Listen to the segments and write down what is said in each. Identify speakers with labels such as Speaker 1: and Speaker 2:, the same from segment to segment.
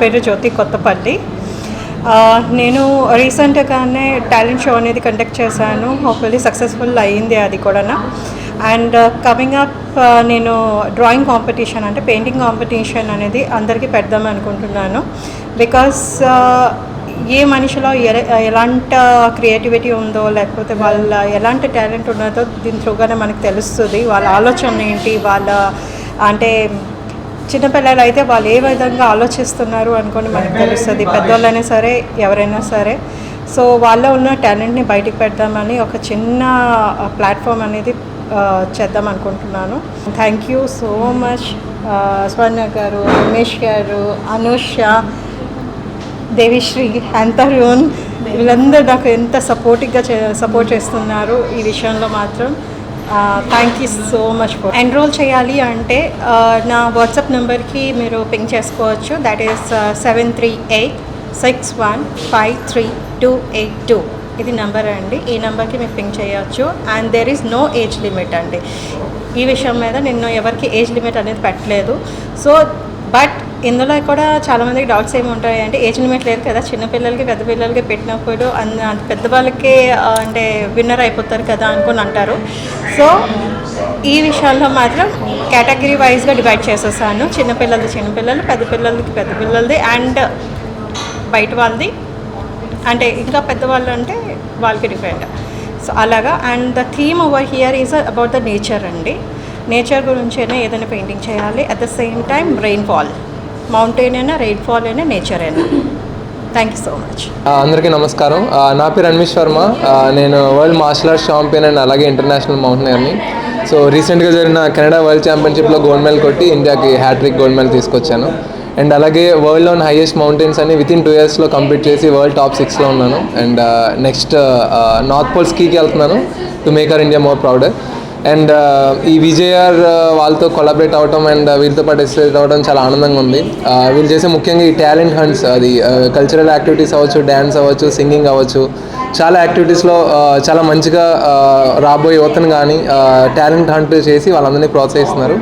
Speaker 1: పేరు జ్యోతి కొత్తపల్లి. నేను రీసెంట్గానే టాలెంట్ షో అనేది కండక్ట్ చేశాను. హోప్ఫుల్లీ సక్సెస్ఫుల్ అయ్యింది అది కూడా అండ్ కమింగ్ అప్ నేను డ్రాయింగ్ కాంపిటీషన్ అంటే పెయింటింగ్ కాంపిటీషన్ అనేది అందరికీ పెడదాం అనుకుంటున్నాను. బికాస్ ఏ మనిషిలో ఎలాంటి క్రియేటివిటీ ఉందో లేకపోతే వాళ్ళ ఎలాంటి టాలెంట్ ఉన్నదో దీని త్రూగానే మనకు తెలుస్తుంది. వాళ్ళ ఆలోచన ఏంటి? వాళ్ళ అంటే చిన్నపిల్లలు అయితే వాళ్ళు ఏ విధంగా ఆలోచిస్తున్నారు అనుకొని మనకు తెలుస్తుంది. పెద్దవాళ్ళైనా సరే ఎవరైనా సరే. సో వాళ్ళలో ఉన్న టాలెంట్ని బయటికి పెడదామని ఒక చిన్న ప్లాట్ఫామ్ అనేది చేద్దాం అనుకుంటున్నాను. Thank you so much Swarna గారు రమేష్ గారు అనుష దేవిశ్రీ అంతర్యూన్ వీళ్ళందరూ నాకు ఎంత సపోర్టివ్గా సపోర్ట్ చేస్తున్నారు ఈ విషయంలో మాత్రం. Thank you so much for enrol చేయాలి అంటే నా వాట్సాప్ నెంబర్కి మీరు పింక్ చేసుకోవచ్చు. That is seven three eight six one five three two eight two ఇది నెంబర్ అండి. ఈ నెంబర్కి మీరు పింక్ చేయొచ్చు. And there is no age limit అండి. ఈ విషయం మీద నేను ఎవరికి ఏజ్ లిమిట్ అనేది పెట్టలేదు. సో బట్ ఇందులో కూడా చాలామందికి డౌట్స్ ఏమి ఉంటాయి అంటే ఏజ్ లిమిట్ లేదు కదా చిన్నపిల్లలకి పెద్ద పిల్లలకి పెట్టినప్పుడు అంద అంత పెద్దవాళ్ళకి అంటే విన్నర్ అయిపోతారు కదా అనుకుని అంటారు. సో ఈ విషయాల్లో మాత్రం కేటగిరీ వైజ్గా డివైడ్ చేసేసాను. చిన్నపిల్లలది చిన్నపిల్లలు పెద్ద పిల్లలకి పెద్ద పిల్లలది అండ్ బయట వాళ్ళది. అంటే ఇంకా పెద్దవాళ్ళు అంటే వాళ్ళకి డిపెండ్ సో అలాగా. And the theme over here is about the nature అండి. నేచర్ గురించైనా ఏదైనా పెయింటింగ్ చేయాలి. At the same time rainfall mountain అయినా రెయిన్ఫాల్ అయినా నేచర్ అయినా. థ్యాంక్ యూ సో మచ్
Speaker 2: అందరికీ నమస్కారం. నా పేరు అన్విష్ వర్మ నేను world martial arts champion and అలాగే ఇంటర్నేషనల్ మౌంటైనర్ని సో రీసెంట్గా జరిగిన కెనడా వరల్డ్ ఛాంపియన్షిప్లో గోల్డ్ మెడల్ కొట్టి ఇండియాకి హ్యాట్రిక్ గోల్డ్ మెడల్ తీసుకొచ్చాను. అండ్ అలాగే వరల్డ్లోని హైయెస్ట్ మౌంటైన్స్ అని వితిన్ టూ ఇయర్స్లో కంప్లీట్ చేసి వరల్డ్ టాప్ సిక్స్లో ఉన్నాను. అండ్ నెక్స్ట్ నార్త్ పోల్ స్కీకి వెళ్తున్నాను. To make our India more prouder and ఈ విజయఆర్ వాళ్ళతో కొలాబరేట్ అవ్వడం అండ్ వీళ్ళతో పార్టిసిపేట్ అవ్వడం చాలా ఆనందంగా ఉంది. వీళ్ళు చేసే ముఖ్యంగా ఈ టాలెంట్ హంట్స్ అది కల్చరల్ యాక్టివిటీస్ అవ్వచ్చు డ్యాన్స్ అవ్వచ్చు సింగింగ్ అవ్వచ్చు చాలా యాక్టివిటీస్లో చాలా మంచిగా రాబోయే యువతను కానీ టాలెంట్ హంట్ చేసి వాళ్ళందరినీ ప్రోత్సహిస్తున్నారు.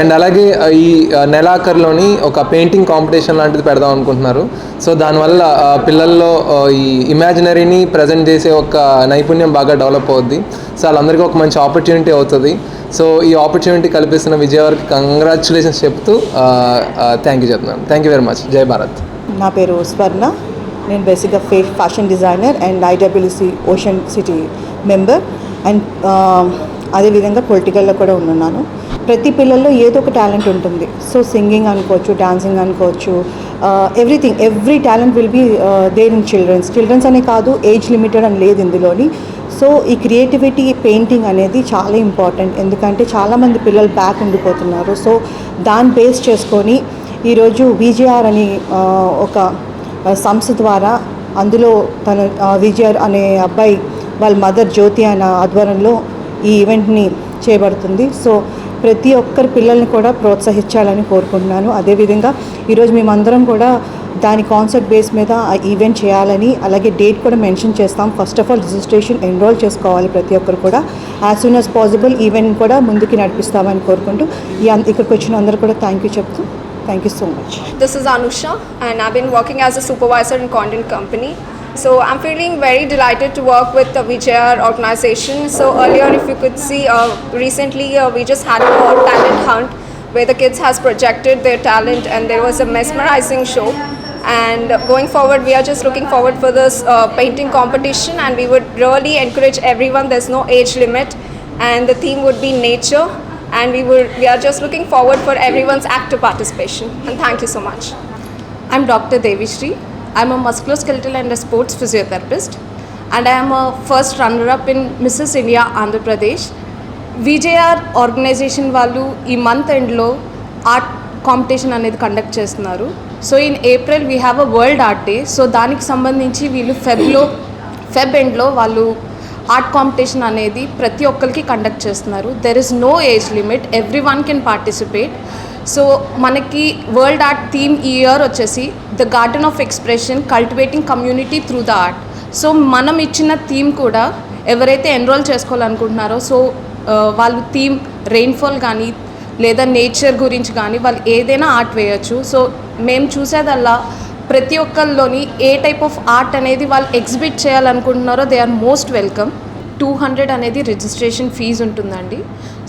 Speaker 2: అండ్ అలాగే ఈ నెలాఖరులోని ఒక పెయింటింగ్ కాంపిటీషన్ లాంటిది పెడదాం అనుకుంటున్నారు. సో దానివల్ల పిల్లల్లో ఈ ఇమాజినరీని ప్రజెంట్ చేసే ఒక నైపుణ్యం బాగా డెవలప్ అవుద్ది. సో వాళ్ళందరికీ ఒక మంచి ఆపర్చునిటీ అవుతుంది. సో ఈ ఆపర్చునిటీ కల్పిస్తున్న విజయవాడకి కంగ్రాచులేషన్స్ చెప్తూ థ్యాంక్ యూ చెప్తున్నాను. Thank you very much. జై భారత్.
Speaker 3: నా పేరు స్వర్ణ. నేను బేసిక్గా ఫే fashion designer and IWC ocean city member and అదేవిధంగా పొలిటికల్లో కూడా ఉన్నాను. ప్రతి పిల్లల్లో ఏదో ఒక టాలెంట్ ఉంటుంది. సో సింగింగ్ అనుకోవచ్చు డాన్సింగ్ అనుకోవచ్చు everything every talent will be there in childrens childrens అనే కాదు ఏజ్ లిమిటెడ్ అని లేదు ఇందులోని. సో ఈ క్రియేటివిటీ పెయింటింగ్ అనేది చాలా ఇంపార్టెంట్ ఎందుకంటే చాలామంది పిల్లలు బ్యాక్ ఉండిపోతున్నారు. సో దాన్ని బేస్ చేసుకొని ఈరోజు విజేఆర్ అని uh, ఒక సంస్థ ద్వారా అందులో తన ఆ, విజయ్ అనే అబ్బాయి వాళ్ళ మదర్ జ్యోతి అనే ఆధ్వర్యంలో ఈ ఈవెంట్ని చేయబడుతుంది సో ప్రతి ఒక్కరి పిల్లల్ని కూడా ప్రోత్సహించాలని కోరుకుంటున్నాను. అదేవిధంగా ఈరోజు మేమందరం కూడా దాని కాన్సెప్ట్ బేస్ మీద ఆ ఈవెంట్ చేయాలని అలాగే డేట్ కూడా మెన్షన్ చేస్తాం. First of all registration enrol చేసుకోవాలి ప్రతి ఒక్కరు కూడా. As soon as possible event కూడా ముందుకు నడిపిస్తామని కోరుకుంటూ ఇక్కడికి వచ్చిన అందరూ కూడా థ్యాంక్ యూ చెప్తూ Thank you so much.
Speaker 4: This is Anusha, and I've been working as a supervisor in content Company. So I'm feeling very delighted to work with the VJR organization. So earlier, if you could see, uh, recently uh, we just had a talent hunt where the kids has projected their talent, and there was a mesmerizing show. And going forward, we are just looking forward for this uh, painting competition, and we would really encourage everyone. There's no age limit, and the theme would be nature And we were, we are just looking forward for everyone's active participation. And thank you so much.
Speaker 5: I'm Dr. Devi Shri. I'm a musculoskeletal and a sports physiotherapist, and I am a first runner-up in Mrs. India Andhra Pradesh. VJR organisation వాళ్ళు ఈ month ఎండ్లో art competition అనేది conduct చేస్తున్నారు so in April we have a world art day so దానికి సంబంధించి వీళ్ళు ఫెబ్లో Feb ఎండ్లో వాళ్ళు ఆర్ట్ కాంపిటీషన్ అనేది ప్రతి ఒక్కరికి కండక్ట్ చేస్తున్నారు. There is no age limit every one can participate so మనకి వరల్డ్ ఆర్ట్ థీమ్ ఈ ఇయర్ వచ్చేసి the garden of expression cultivating community through the art so మనం ఇచ్చిన థీమ్ కూడా ఎవరైతే ఎన్రోల్ చేసుకోవాలనుకుంటున్నారో సో uh, వాళ్ళు థీమ్ రెయిన్ఫాల్ కానీ లేదా నేచర్ గురించి కానీ వాళ్ళు ఏదైనా ఆర్ట్ వేయచ్చు. సో మేము చూసేదల్లా ప్రతి ఒక్కరిలోని ఏ టైప్ ఆఫ్ ఆర్ట్ అనేది వాళ్ళు ఎగ్జిబిట్ చేయాలనుకుంటున్నారో they are most welcome. Two hundred అనేది రిజిస్ట్రేషన్ ఫీజు ఉంటుందండి.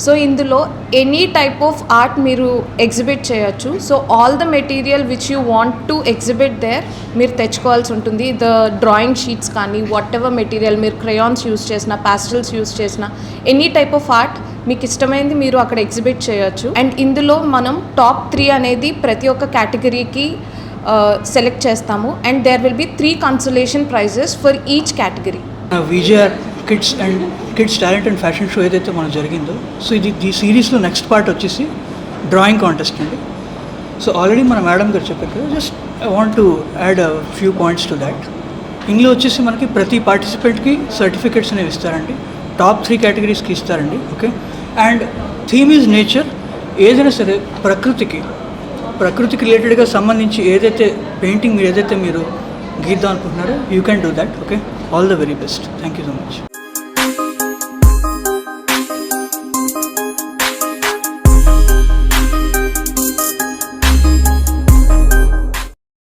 Speaker 5: సో ఇందులో ఎనీ టైప్ ఆఫ్ ఆర్ట్ మీరు ఎగ్జిబిట్ చేయొచ్చు. So all the material which you want to exhibit there మీరు తెచ్చుకోవాల్సి ఉంటుంది. ద డ్రాయింగ్ షీట్స్ కానీ వాట్ ఎవర్ మెటీరియల్ మీరు క్రయాన్స్ యూస్ చేసిన పాస్టల్స్ యూస్ చేసిన ఎనీ టైప్ ఆఫ్ ఆర్ట్ మీకు ఇష్టమైంది మీరు అక్కడ ఎగ్జిబిట్ చేయొచ్చు. అండ్ ఇందులో మనం టాప్ త్రీ అనేది ప్రతి ఒక్క కేటగిరీకి సెలెక్ట్ చేస్తాము. And there will be three consolation prizes for each category
Speaker 6: విజయర్ kids and kids talent and fashion show ఏదైతే మనకు జరిగిందో సో ఇది ఈ సిరీస్లో నెక్స్ట్ పార్ట్ వచ్చేసి డ్రాయింగ్ కాంటెస్ట్ అండి. సో ఆల్రెడీ మన మేడం గారు చెప్పారు కదా just I want to add few points to that ఇందులో వచ్చేసి మనకి ప్రతి పార్టిసిపెంట్కి సర్టిఫికేట్స్ అనేవి ఇస్తారండి. టాప్ త్రీ కేటగిరీస్కి ఇస్తారండి okay and theme is nature ఏదైనా సరే ప్రకృతికి ప్రకృతికి రిలేటెడ్గా సంబంధించి ఏదైతే పెయింటింగ్ మీరు ఏదైతే మీరు గీద్దాం అనుకుంటున్నారో you can do that okay all the very best thank you so much